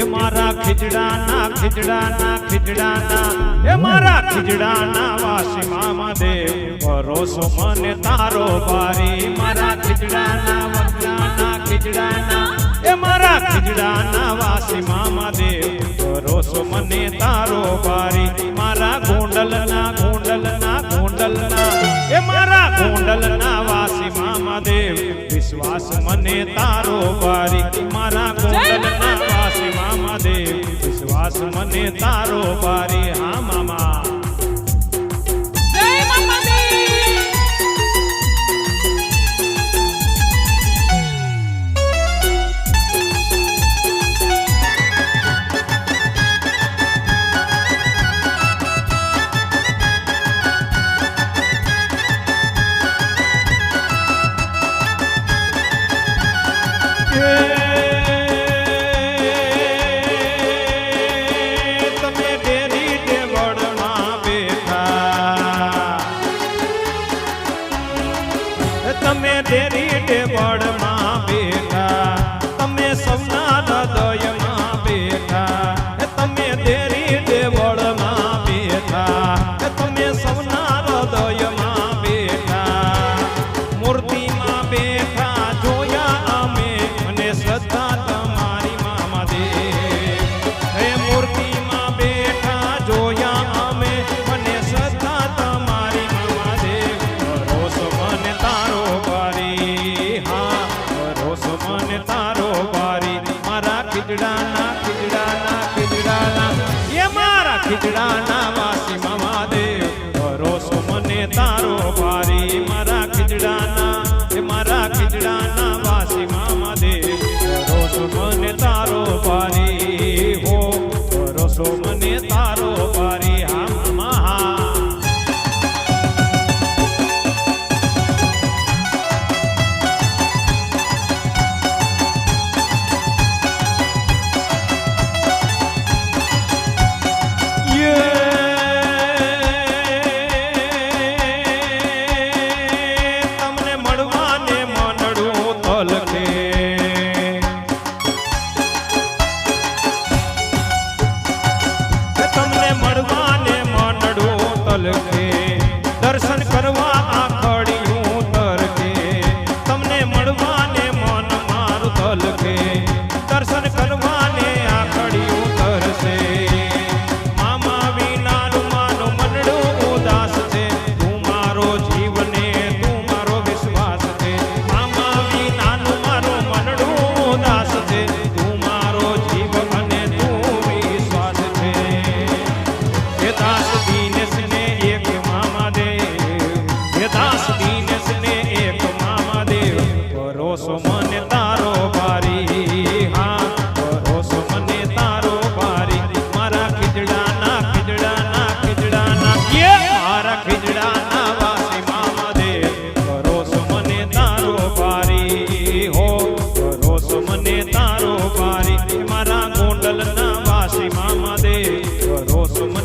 એ મારા ખીજડાના ખીજડાના ખીજડાના. એ મારા ખીજડાના વાસી મામા દેવ ભરોસો મને તારો બારી મારા ખીજડાના વગડાના ખીજડાના. એ મારા ખીજડાના વાસી મામા દેવ ભરોસો મને તારો બારી મારા ગોંડલના ગોંડલના ગોંડલના. એ મારા ગોંડલના વાસી મામા દેવ વિશ્વાસ મને તારો બારી મારા વિશ્વાસ મને તારો બારી હા મામા Yeah. ડેરી ટેબડમાં ભેગા ખીજડાના ખીજડાના એ મારા ખીજડાના વાસી મામા દેવ ભરોસો મને તારો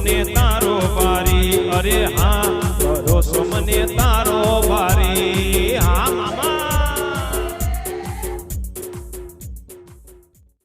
મને તારો પારી અરે હા ભરોસો મને તારો